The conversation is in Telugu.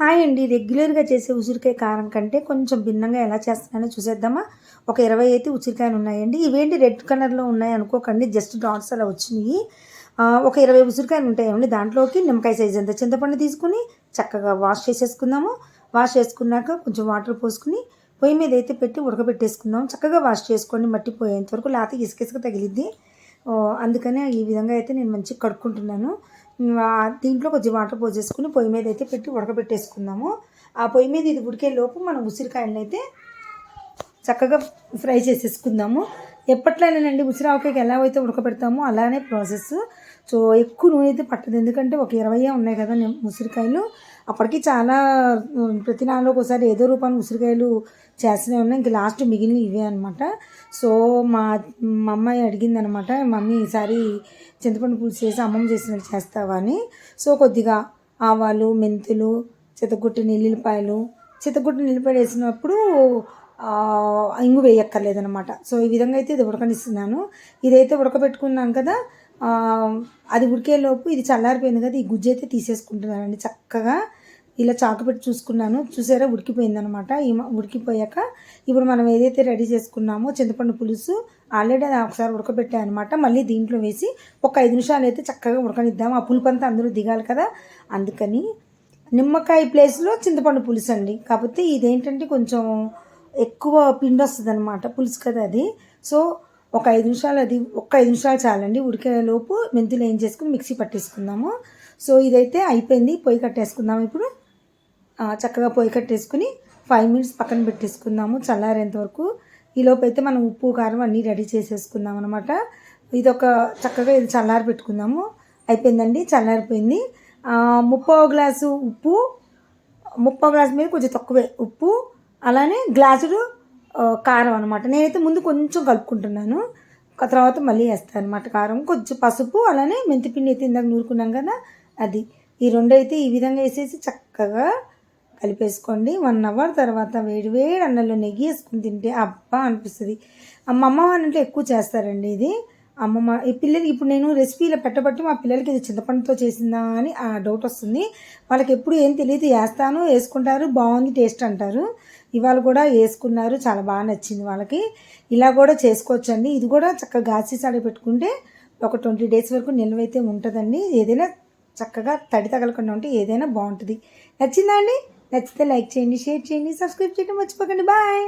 హాయ్ అండి. రెగ్యులర్గా చేసే ఉసిరికాయ కారం కంటే కొంచెం భిన్నంగా ఎలా చేస్తున్నానో చూసేద్దామా? ఒక ఇరవై అయితే ఉసిరికాయలు ఉన్నాయండి. ఇవేంటి రెడ్ కలర్లో ఉన్నాయి అనుకోకండి. జస్ట్ డాట్స్ అలా వచ్చినాయి. ఒక ఇరవై ఉసిరికాయలు ఉంటాయండి. దాంట్లోకి నిమ్మకాయ సైజ్ అంత చింతపండు తీసుకుని చక్కగా వాష్ చేసేసుకుందాము. వాష్ చేసుకున్నాక కొంచెం వాటర్ పోసుకుని పొయ్యి మీద అయితే పెట్టి ఉడకబెట్టేసుకుందాం. చక్కగా వాష్ చేసుకోండి. మట్టి పోయేంత వరకు లేకపోతే ఇసుక ఇసుక తగిలిద్ది. అందుకనే ఈ విధంగా అయితే నేను మంచిగా కడుక్కుంటున్నాను. దీంట్లో కొంచెం వాటర్ పోసేసుకుని పొయ్యి మీద అయితే పెట్టి ఉడకబెట్టేసుకుందాము. ఆ పొయ్యి మీద ఇది ఉడికే లోపు మనం ఉసిరికాయలను అయితే చక్కగా ఫ్రై చేసేసుకుందాము. ఎప్పట్లోనేనండి ఉసిరావకాయకి ఎలా అయితే ఉడకబెడతామో అలానే ప్రాసెస్. సో ఎక్కువ నూనె అయితే పట్టదు. ఎందుకంటే ఒక ఇరవై ఉన్నాయి కదా ఉసిరికాయలు అప్పటికి చాలా ప్రతి నాలుగు ఒకసారి ఏదో రూపాన్ని ఉసిరికాయలు చేస్తూనే ఉన్నాయి ఇంక లాస్ట్ మిగిలిన ఇవే అనమాట సో మా మా అమ్మాయి అడిగింది అనమాట మమ్మీ ఈసారి చింతపండు పులుసు చేసి అమ్మమ్మ చేసినట్టు చేస్తావా? అని. సో కొద్దిగా ఆవాలు మెంతులు చితగుట్టిన ఎల్లుల్లిపాయలు చితగుట్టిన ఎల్లిపాయలు వేసినప్పుడు ఇంగు వేయక్కర్లేదనమాట సో ఈ విధంగా అయితే ఇది ఉడకనిస్తున్నాను. ఇదైతే ఉడకబెట్టుకున్నాం కదా అది ఉడికేలోపు ఇది చల్లారిపోయింది కదా ఈ గుజ్జు అయితే తీసేసుకుంటున్నానండి చక్కగా. ఇలా చాకు పెట్టి చూసుకున్నాను. చూసారా ఉడికిపోయిందనమాట. ఈ ఉడికిపోయాక ఇప్పుడు మనం ఏదైతే రెడీ చేసుకున్నామో చింతపండు పులుసు ఆల్రెడీ అది ఒకసారి ఉడకబెట్టాను అనమాట మళ్ళీ దీంట్లో వేసి ఒక ఐదు నిమిషాలు అయితే చక్కగా ఉడకనిద్దాం. ఆ పులుపు అంతా అందరూ దిగాలి కదా. అందుకని నిమ్మకాయ ప్లేస్లో చింతపండు పులుసు అండి కాకపోతే ఇదేంటంటే కొంచెం ఎక్కువ పిండి వస్తుంది అనమాట పులుసు కదా అది. సో ఒక ఐదు నిమిషాలు అది ఒక్క ఐదు నిమిషాలు చాలండి. ఉడికేలోపు మెంతులు ఏం చేసుకుని మిక్సీ పట్టేసుకుందాము. సో ఇదైతే అయిపోయింది. పొయ్యి కట్టేసుకుందాం ఇప్పుడు. చక్కగా పొయ్యి కట్టేసుకుని ఫైవ్ మినిట్స్ పక్కన పెట్టేసుకుందాము చల్లారేంత వరకు. ఈలోపు అయితే మనం ఉప్పు కారం అన్నీ రెడీ చేసేసుకుందాం అనమాట ఇది ఒక చక్కగా ఇది చల్లారి పెట్టుకుందాము. అయిపోయిందండి. చల్లారిపోయింది. ముప్పో గ్లాసు ఉప్పు. ముప్పో గ్లాసు మీద కొంచెం తక్కువే ఉప్పు. అలానే గ్లాసుడు కారం అనమాట నేనైతే ముందు కొంచెం కలుపుకుంటున్నాను. తర్వాత మళ్ళీ వేస్తాను అనమాట కారం. కొంచెం పసుపు అలానే మెంతిపిండి అయితే ఇందాక నూరుకున్నాం కదా అది. ఈ రెండు అయితే ఈ విధంగా వేసేసి చక్కగా కలిపేసుకోండి. వన్ అవర్ తర్వాత వేడి వేడి అన్నంలో నెయ్యి వేసుకుని తింటే అబ్బా అనిపిస్తుంది. మా అమ్మ వాళ్ళంటే ఎక్కువ చేస్తారండి ఇది. అమ్మమ్మ ఈ పిల్లలకి ఇప్పుడు నేను రెసిపీలో పెట్టబట్టి మా పిల్లలకి ఇది చింతపండుతో చేసిందా అని ఆ డౌట్ వస్తుంది. వాళ్ళకి ఎప్పుడు ఏం తెలియదు వేస్తాను వేసుకుంటారు బాగుంది టేస్ట్ అంటారు. ఇవాళ కూడా వేసుకున్నారు చాలా బాగా నచ్చింది వాళ్ళకి. ఇలా కూడా చేసుకోవచ్చండి. ఇది కూడా చక్కగా గాసి సాడ పెట్టుకుంటే ఒక ట్వంటీ డేస్ వరకు నిల్వైతే ఉంటుందండి. ఏదైనా చక్కగా తడి తగలకుండా ఉంటే ఏదైనా బాగుంటుంది. నచ్చిందా అండి? నచ్చితే లైక్ చేయండి షేర్ చేయండి సబ్స్క్రైబ్ చేయడం మర్చిపోకండి. బాయ్!